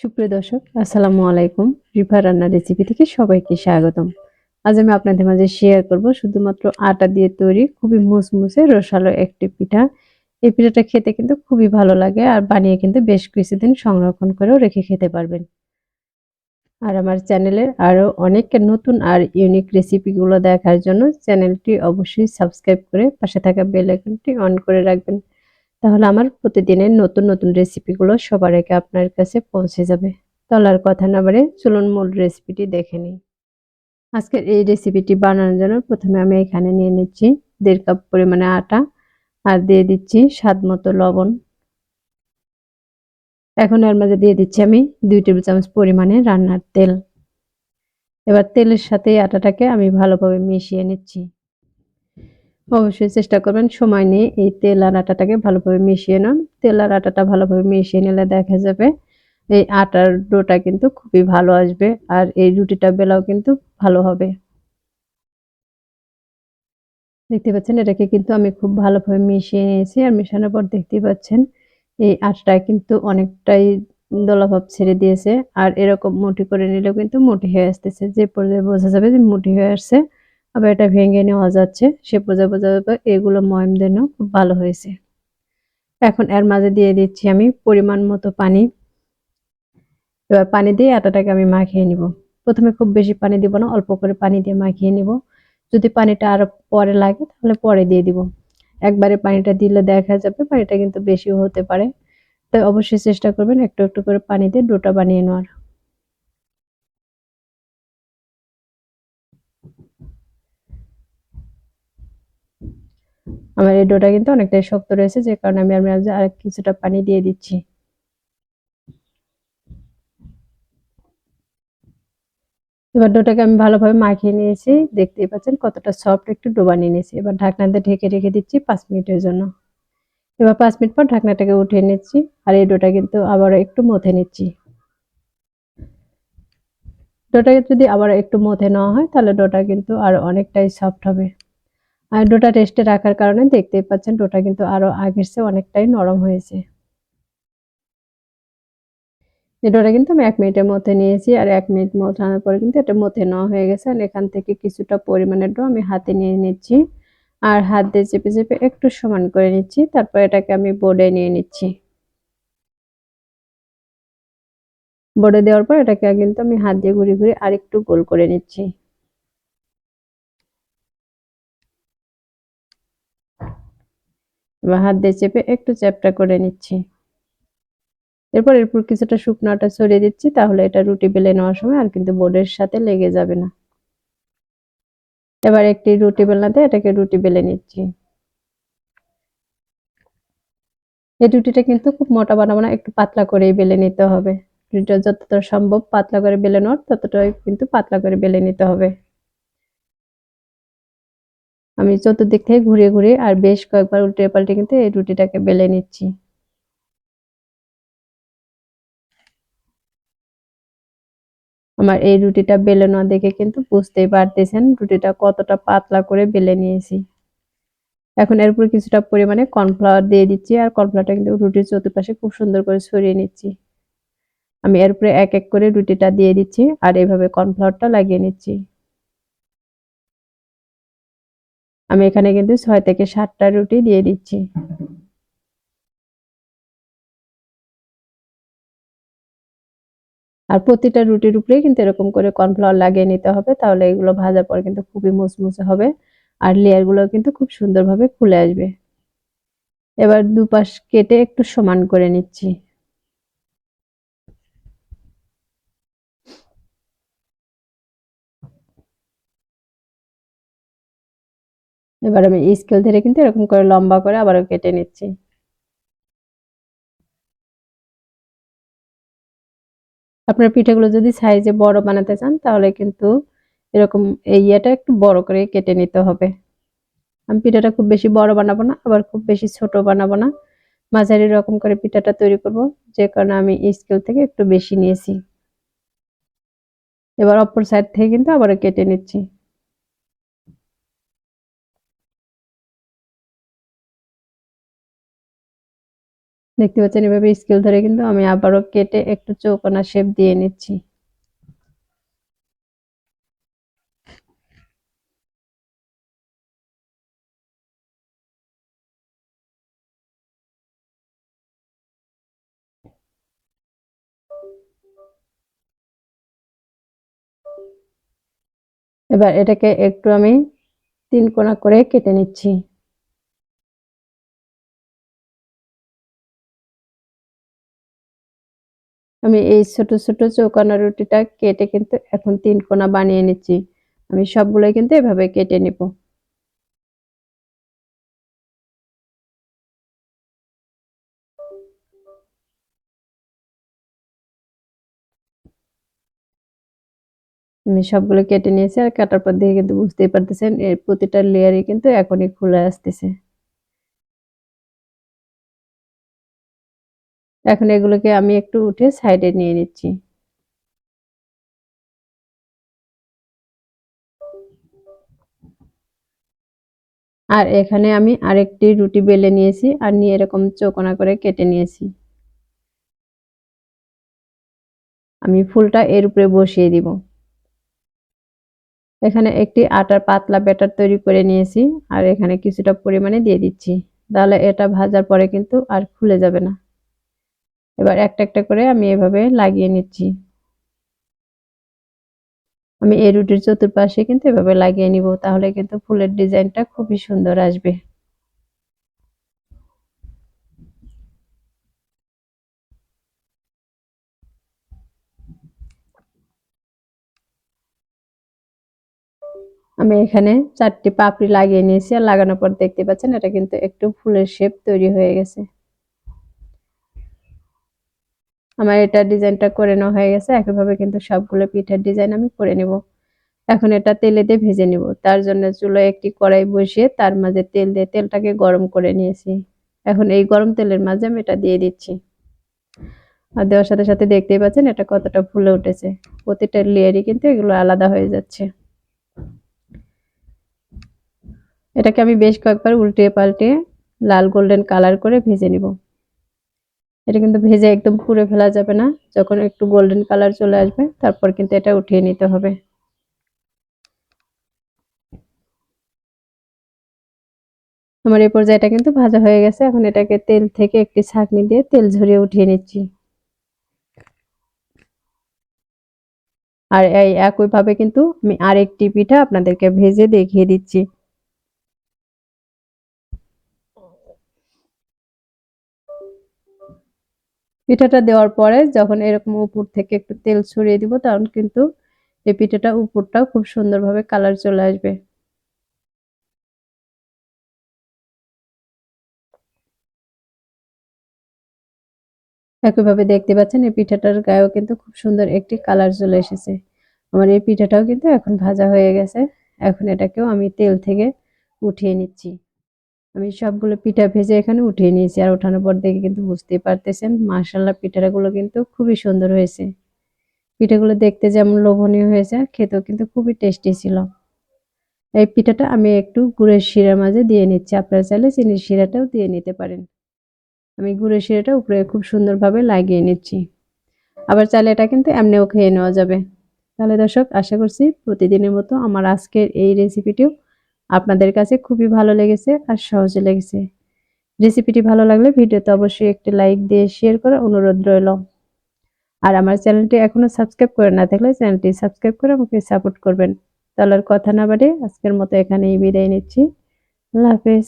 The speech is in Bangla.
সুপ্রিয় দর্শক, আসসালামু আলাইকুম। রিফা রান্নার রেসিপি থেকে সবাইকে স্বাগতম। আজ আমি আপনাদের মাঝে শেয়ার করব শুধুমাত্র আটা দিয়ে তৈরি খুবই মুসমুসে রসালো একটি পিঠা। এই পিঠাটা খেতে কিন্তু খুবই ভালো লাগে আর বানিয়ে কিন্তু বেশ কিছুদিন সংরক্ষণ করেও রেখে খেতে পারবেন। আর আমার চ্যানেলের আরও অনেক নতুন আর ইউনিক রেসিপিগুলো দেখার জন্য চ্যানেলটি অবশ্যই সাবস্ক্রাইব করে পাশে থাকা বেল আইকনটি অন করে রাখবেন। তাহলে আমার প্রতিদিনের নতুন নতুন রেসিপিগুলো সবার আগে আপনার কাছে পৌঁছে যাবে। তাহলে আর কথা না বাড়ে চলুন মূল রেসিপিটি দেখে নিই। আজকের এই রেসিপিটি বানানোর জন্য প্রথমে আমি এখানে নিয়ে নিচ্ছি দেড় কাপ পরিমাণে আটা আর দিয়ে দিচ্ছি স্বাদ মতো লবণ। এখন এর মাঝে দিয়ে দিচ্ছি আমি দুই টেবিল চামচ পরিমাণে রান্নার তেল। এবার তেলের সাথে আটাটাকে আমি ভালোভাবে মিশিয়ে নিচ্ছি। অবশ্যই চেষ্টা করবেন সময় নিয়ে এই তেল আর আটাটাকে ভালোভাবে মিশিয়ে নেন তেল আর আটাটা ভালোভাবে মিশিয়ে নিলে দেখা যাবে এই আটার ডোটা কিন্তু খুবই ভালো আসবে আর এই রুটিটা বেলাও কিন্তু ভালো হবে। দেখতে পাচ্ছেন, এটাকে কিন্তু আমি খুব ভালোভাবে মিশিয়ে নিয়েছি আর মেশানোর পর দেখতে পাচ্ছেন এই আটটা কিন্তু অনেকটাই দলাভাব ছেড়ে দিয়েছে আর এরকম মুঠি করে নিলেও কিন্তু মুঠি হয়ে আসতেছে। যে পর্যায়ে বোঝা যাবে যে মুঠি হয়ে আসছে। আবার এটা ভেঙে নেওয়া যাচ্ছে। সে বোঝা যাবে এগুলো ময়ম দেন খুব ভালো হয়েছে। এখন এর মাঝে দিয়ে দিচ্ছি আমি পরিমাণ মতো পানি। এবার পানি দিয়ে আটাটাকে আমি মাখিয়ে নিব। প্রথমে খুব বেশি পানি দিব না, অল্প করে পানি দিয়ে মাখিয়ে নিব। যদি পানিটা আরও পরে লাগে তাহলে পরে দিয়ে দিব। একবারে পানিটা দিলে দেখা যাবে পানিটা কিন্তু বেশিও হতে পারে। তাই অবশ্যই চেষ্টা করবেন একটু একটু করে পানি দিয়ে ডোটা বানিয়ে নেওয়ার। আমার এই ডোটা কিন্তু অনেকটাই শক্ত রয়েছে, যে কারণে আমি আমি আর কিছুটা পানি দিয়ে দিচ্ছি। এবার ডোটাকে আমি ভালোভাবে মাখিয়ে নিয়েছি, দেখতেই পাচ্ছেন কতটা সফট একটু ডোবা নিয়ে নিয়েছি। এবার ঢাকনাতে ঢেকে রেখে দিচ্ছি পাঁচ মিনিটের জন্য। এবার পাঁচ মিনিট পর ঢাকনাটাকে উঠিয়ে নিচ্ছি আর এই ডোটা কিন্তু আবার একটু মথে নিচ্ছি। ডোটাকে যদি আবার একটু মথে নেওয়া হয়, তাহলে ডোটা কিন্তু আর অনেকটাই সফট হবে। আর ডোটা রেস্টে রাখার কারণে দেখতেই পাচ্ছেন ডোটা কিন্তু আরও আগের চেয়ে অনেকটাই নরম হয়েছে। ডোটা কিন্তু আমি এক মিনিটের মধ্যে নিয়েছি আর এক মিনিট মথানোর পরে কিন্তু এটা মধ্যে নেওয়া হয়ে গেছে আর এখান থেকে কিছুটা পরিমাণে ডো আমি হাতে নিয়ে নিচ্ছি আর হাত দিয়ে চেপে চেপে একটু সমান করে নিচ্ছি, তারপর এটাকে আমি বোর্ডে নিয়ে নিচ্ছি। বোর্ডে দেওয়ার পর এটাকে কিন্তু আমি হাত দিয়ে ঘুরে ঘুরে আরেকটু গোল করে নিচ্ছি। হাত দিয়ে চেপে একটু চ্যাপটা করে নিচ্ছি। এরপর এরপর কিছুটা শুকনো আটা ছড়িয়ে দিচ্ছি, তাহলে এটা রুটি বেলে নেওয়ার সময় আর কিন্তু বোর্ডের সাথে লেগে যাবে না। এবার একটি রুটি বেলনাতে এটাকে রুটি বেলে নিচ্ছি। এই রুটিটা কিন্তু খুব মোটা বানাবো না, একটু পাতলা করেই বেলে নিতে হবে। রুটিটা যতটা সম্ভব পাতলা করে বেলে নেওয়ার, ততটাই কিন্তু পাতলা করে বেলে নিতে হবে। আমি চতুর্দিক থেকে ঘুরে ঘুরে আর বেশ কয়েকবার উল্টে পাল্টে কিন্তু এই রুটিটাকে বেলে নিচ্ছি। আমার এই রুটিটা বেলে নেওয়া দেখে কিন্তু বুঝতেই পারতেছেন রুটিটা কতটা পাতলা করে বেলে নিয়েছি। এখন এর এরপর কিছুটা পরিমাণে কর্নফ্লাওয়ার দিয়ে দিচ্ছি আর কর্নফ্লাওয়ারটা কিন্তু রুটির চতুর্পাশে খুব সুন্দর করে ছড়িয়ে নিচ্ছি। আমি এরপরে এক এক করে রুটিটা দিয়ে দিচ্ছি আর এইভাবে কর্নফ্লাওয়ারটা লাগিয়ে নিচ্ছি। আমি এখানে কিন্তু ছয় থেকে সাতটা রুটি দিয়ে দিচ্ছি। আর প্রতিটা রুটির উপরে কিন্তু এরকম করে কর্নফ্লাওয়ার লাগিয়ে নিতে হবে, তাহলে এগুলো ভাজার পর কিন্তু খুবই মুচমুচে হবে আর লেয়ারগুলো কিন্তু খুব সুন্দরভাবে খুলে আসবে। এবার দুপাশ কেটে একটু সমান করে নিচ্ছি। এবার আমি স্কেল ধরে কিন্তু এরকম করে লম্বা করে আবারও কেটে নিচ্ছি। আপনার পিঠাগুলো যদি সাইজে বড় বানাতে চান, তাহলে কিন্তু এরকম এই ইয়েটা একটু বড় করে কেটে নিতে হবে। আমি পিঠাটা খুব বেশি বড় বানাবো না, আবার খুব বেশি ছোট বানাবো না। মাঝারি রকম করে পিঠাটা তৈরি করব, যে কারণে আমি স্কেল থেকে একটু বেশি নিয়েছি। এবার অপর সাইড থেকে কিন্তু আবার কেটে নিচ্ছি। দেখতে পাচ্ছেন, এভাবে স্কেল ধরে কিন্তু আমি আবারও কেটে একটু চৌকোনা শেপ দিয়ে নিচ্ছি। এবার এটাকে একটু আমি তিন কোনা করে কেটে নিচ্ছি। আমি এই ছোট ছোট চৌকানা রুটিটা কেটে কিন্তু এখন তিন কোনা বানিয়ে নিচ্ছি। আমি সবগুলোই কিন্তু এভাবে কেটে নিব। আমি সবগুলো কেটে নিয়েছি আর কাটার পর দিয়ে কিন্তু বুঝতেই পারতেছেন, এর প্রতিটা লেয়ারই কিন্তু এখনই খুলে আসতেছে। এখন এগুলোকে আমি একটু উঠে সাইডে নিয়ে নিচ্ছি। আর এখানে আমি আরেকটি রুটি বেলে নিয়েছি আর নিয়ে এরকম চৌকোনা করে কেটে নিয়েছি। আমি ফুলটা এর উপরে বসিয়ে দিব। এখানে একটি আটার পাতলা ব্যাটার তৈরি করে নিয়েছি আর এখানে কিছুটা পরিমাণে দিয়ে দিচ্ছি। তাহলে এটা ভাজার পরে কিন্তু আর খুলে যাবে না। এবার একটা একটা করে আমি এভাবে লাগিয়ে নিচ্ছি। আমি এই রুটির চতুর্পাশে কিন্তু এভাবে লাগিয়ে নিব, তাহলে কিন্তু ফুলের ডিজাইনটা খুবই সুন্দর আসবে। আমি এখানে চারটি পাপড়ি লাগিয়ে নিয়েছি, আর লাগানোর পর দেখতে পাচ্ছেন এটা কিন্তু একটু ফুলের শেপ তৈরি হয়ে গেছে। আমার এটা ডিজাইনটা করে নেওয়া হয়ে গেছে। একইভাবে কিন্তু সবগুলো পিঠার ডিজাইন আমি করে নিব। এখন এটা তেলে দিয়ে ভেজে নিব। তার জন্য চুলোয় একটি কড়াই বসিয়ে তার মাঝে তেল দিয়ে তেলটাকে গরম করে নিয়েছি। এখন এই গরম তেলের মাঝে আমি এটা দিয়ে দিচ্ছি। আর দেওয়ার সাথে সাথে দেখতেই পাচ্ছেন এটা কতটা ফুলে উঠেছে। প্রতিটা লেয়ারই কিন্তু এগুলো আলাদা হয়ে যাচ্ছে। এটাকে আমি বেশ কয়েকবার উল্টে পাল্টে লাল গোল্ডেন কালার করে ভেজে নিব। এটা কিন্তু ভেজে একদম পুড়ে ফেলা যাবে না। যখন একটু গোল্ডেন কালার চলে আসবে, তারপর কিন্তু এটা উঠিয়ে নিতে হবে। আমার এই পর্যায়ে এটা কিন্তু ভাজা হয়ে গেছে। এখন এটাকে তেল থেকে একটি ছাঁকনি দিয়ে তেল ঝরিয়ে উঠিয়ে নিচ্ছি। আর এই একইভাবে কিন্তু আমি আরেকটি পিঠা আপনাদেরকে ভেজে দেখিয়ে দিচ্ছি। পিঠাটা দেওয়ার পরে যখন এরকম উপর থেকে একটু তেল ছড়িয়ে দিব, তখন কিন্তু এই পিঠাটা উপরটাও খুব সুন্দরভাবে কালার চলে আসবে। একইভাবে দেখতে পাচ্ছেন, এই পিঠাটার গায়েও কিন্তু খুব সুন্দর একটি কালার চলে এসেছে। আমার এই পিঠাটাও কিন্তু এখন ভাজা হয়ে গেছে। এখন এটাকেও আমি তেল থেকে উঠিয়ে নিচ্ছি। আমি সবগুলো পিঠা ভেজে এখানে উঠিয়ে নিয়েছি আর ওঠানোর পর দেখে কিন্তু বুঝতেই পারতেছেন মার্শাল্লাহ পিঠাগুলো কিন্তু খুবই সুন্দর হয়েছে। পিঠাগুলো দেখতে যেমন লোভনীয় হয়েছে, আর খেতেও কিন্তু খুবই টেস্টি ছিল। এই পিঠাটা আমি একটু গুড়ের শিরার মাঝে দিয়ে নিচ্ছি, আপনারা চাইলে চিনির শিরাটাও দিয়ে নিতে পারেন। আমি গুড়ের শিরাটা উপরে খুব সুন্দরভাবে লাগিয়ে নিচ্ছি। আবার চাইলে এটা কিন্তু এমনিও খেয়ে নেওয়া যাবে। তাহলে দর্শক, আশা করছি প্রতিদিনের মতো আমার আজকের এই রেসিপিটিও আপনাদের কাছে খুবই ভালো লেগেছে আর সহজে লেগেছে। রেসিপিটি ভালো লাগলে ভিডিওতে অবশ্যই একটি লাইক দিয়ে শেয়ার করার অনুরোধ রইল। আর আমার চ্যানেলটি এখনও সাবস্ক্রাইব করে না থাকলে চ্যানেলটি সাবস্ক্রাইব করে আমাকে সাপোর্ট করবেন। তাহলে কথা না বাড়ে আজকের মতো এখানেই বিদায় নিচ্ছি। আল্লাহ হাফেজ।